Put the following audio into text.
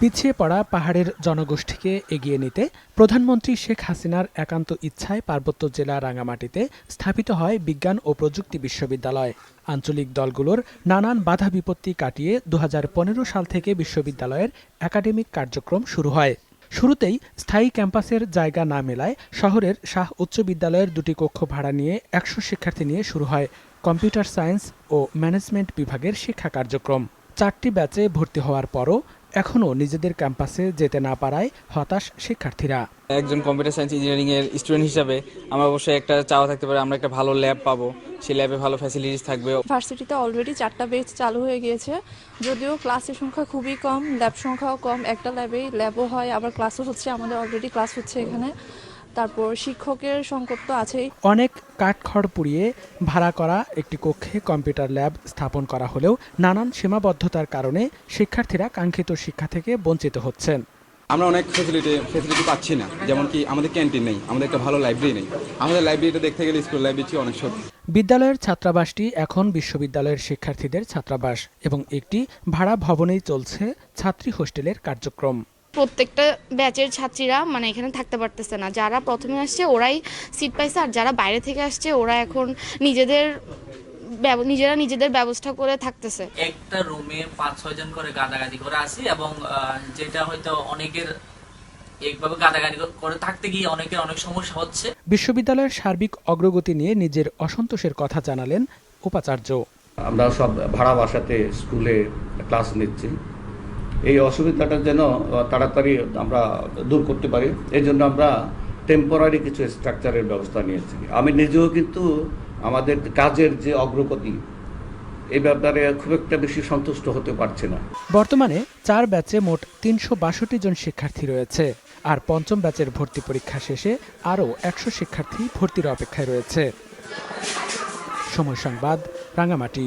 পিছিয়ে পড়া পাহাড়ের জনগোষ্ঠীকে এগিয়ে নিতে প্রধানমন্ত্রী শেখ হাসিনার একান্ত ইচ্ছায় পার্বত্য জেলা রাঙামাটিতে স্থাপিত হয় বিজ্ঞান ও প্রযুক্তি বিশ্ববিদ্যালয়। আঞ্চলিক দলগুলোর নানান বাধা বিপত্তি কাটিয়ে দু হাজার পনেরো সাল থেকে বিশ্ববিদ্যালয়ের একাডেমিক কার্যক্রম শুরু হয়। শুরুতেই স্থায়ী ক্যাম্পাসের জায়গা না মেলায় শহরের শাহ উচ্চ বিদ্যালয়ের দুটি কক্ষ ভাড়া নিয়ে একশো শিক্ষার্থী নিয়ে শুরু হয় কম্পিউটার সায়েন্স ও ম্যানেজমেন্ট বিভাগের শিক্ষা কার্যক্রম। চারটি ব্যাচে ভর্তি হওয়ার পরও এখনও নিজেদের ক্যাম্পাসে যেতে না পারায় হতাশ শিক্ষার্থীরা। একজন কম্পিউটার সায়েন্স ইঞ্জিনিয়ারিং এর স্টুডেন্ট হিসাবে আমার অবশ্যই একটা চাওয়া থাকতে পারে আমরা একটা ভালো ল্যাব পাবো সেই ল্যাবে ভালো ফ্যাসিলিটিস থাকবে। ভার্সিটিতে অলরেডি চারটা বেচ চালু হয়ে গিয়েছে যদিও ক্লাসের সংখ্যা খুবই কম ল্যাব সংখ্যাও কম একটা ল্যাবেই ল্যাবও হয় আবার ক্লাসও হচ্ছে আমাদের অলরেডি ক্লাস হচ্ছে এখানে। তারপর শিক্ষকের সংকট তো আছেই। অনেক কাঠখড় পুড়িয়ে ভাড়া করা একটি কক্ষে কম্পিউটার ল্যাব স্থাপন করা হলেও নানান সীমাবদ্ধতার কারণে শিক্ষার্থীরা কাঙ্ক্ষিত শিক্ষা থেকে বঞ্চিত হচ্ছেন। আমরা অনেক ফেসিলিটি ফেসিলিটি পাচ্ছি না। যেমন কি আমাদের ক্যান্টিন নেই আমাদের একটা ভালো লাইব্রেরি নেই। আমাদের লাইব্রেরিটা দেখতে গেলে স্কুল লাইব্রেরি চেয়ে অনেক ছোট বিদ্যালয়ের ছাত্রাবাসটি এখন বিশ্ববিদ্যালয়ের শিক্ষার্থীদের ছাত্রাবাস এবং একটি ভাড়া ভবনেই চলছে ছাত্রী হোস্টেলের কার্যক্রম। প্রত্যেকটা ব্যাচের ছাত্রীরা মানে এখানে থাকতে পারতেছে না। যারা প্রথমে আসছে ওরাই সিট পাইছে আর যারা বাইরে থেকে আসছে ওরা এখন নিজেদের নিজেরা নিজেদের ব্যবস্থা করে থাকতেছে। একটা রুমে পাঁচ ছয় জন করে গাদাগাদি করে আসি এবং যেটা হয়তো অনেকের একভাবে গাদাগাদি করে থাকতে গিয়ে অনেকের অনেক সমস্যা হচ্ছে। বিশ্ববিদ্যালয়ের সার্বিক অগ্রগতি নিয়ে নিজের অসন্তোষের কথা জানালেন উপাচার্য। আমরা সব ভাড়া বাসাতে স্কুলে ক্লাস নিচ্ছি। এই অসুবিধাটা যেন তাড়াতাড়ি আমরা দূর করতে পারি। এই জন্য আমরা টেম্পোরারি কিছু স্ট্রাকচারের ব্যবস্থা নিয়েছি। আমি নিজেও কিন্তু আমাদের কাজের যে অগ্রগতি এই ব্যাপারে খুব একটা বেশি সন্তুষ্ট হতে পারছি না। বর্তমানে চার ব্যাচে মোট তিনশো বাষট্টি জন শিক্ষার্থী রয়েছে, আর পঞ্চম ব্যাচের ভর্তি পরীক্ষা শেষে আরও একশো শিক্ষার্থী ভর্তির অপেক্ষায় রয়েছে। সময় সংবাদ রাঙামাটি